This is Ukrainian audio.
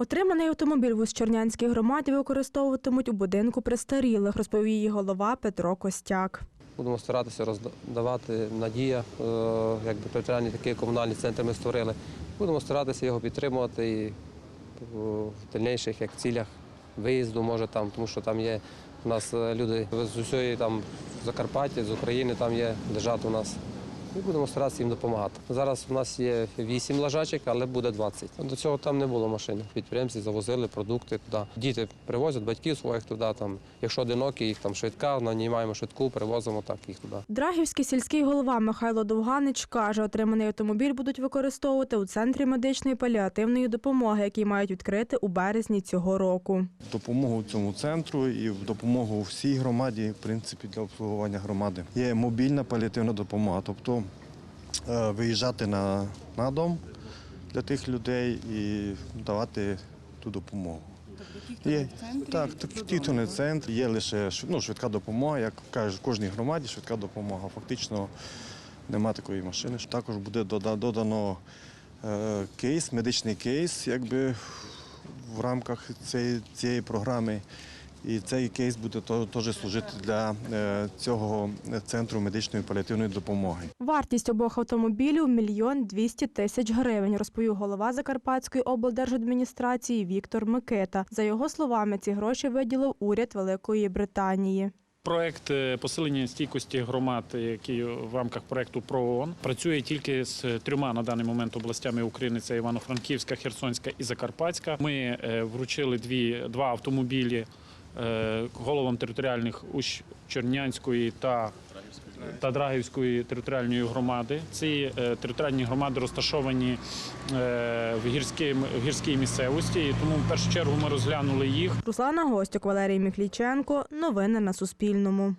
Отриманий автомобіль в Ущернянській громаді використовуватимуть у будинку престарілих, розповів її голова Петро Костяк. Будемо старатися роздавати надія, е, якби територіальні такі комунальні центри ми створили. Будемо старатися його підтримувати і е, в дальніших як цілях виїзду, може там, тому що там є у нас е, люди з усієї там Закарпаття, з України там є, лежать у нас. І будемо старатися їм допомагати. Зараз у нас є 8 лежачок, але буде 20. До цього там не було машин. Підприємці завозили продукти туди. Діти привозять батьків своїх туди. Там, якщо одинокі, їх там швидка, нанімаємо швидку, привозимо так їх туди. Драгівський сільський голова Михайло Довганич каже, отриманий автомобіль будуть використовувати у центрі медичної паліативної допомоги, який мають відкрити у березні цього року. допомогу цьому центру і в допомогу всій громаді, в принципі, для обслуговування громади. Є мобільна паліативна допомога, тобто виїжджати на, на дом для тих людей і давати ту допомогу. Є, так, так, ті, хто не в центрі, є лише ну, швидка допомога, як кажуть, в кожній громаді швидка допомога. Фактично нема такої машини. Також буде додано е, кейс, медичний кейс, якби в рамках цієї, цієї програми. І цей кейс буде теж служити для е, цього центру медичної паліативної допомоги. Вартість обох автомобілів – мільйон двісті тисяч гривень, розповів голова Закарпатської облдержадміністрації Віктор Микита. За його словами, ці гроші виділив уряд Великої Британії. Проект е, посилення стійкості громад, який в рамках проекту ПРООН працює тільки з трьома на даний момент областями України: це Івано-Франківська, Херсонська і Закарпатська. Ми е, вручили дві два автомобілі головам територіальних Чернянської та та Драгівської територіальної громади. Ці е, територіальні громади розташовані е, в гірській, в гірській місцевості, і тому в першу чергу ми розглянули їх. Руслана Гостюк, Валерій Міхліченко, Новини на Суспільному.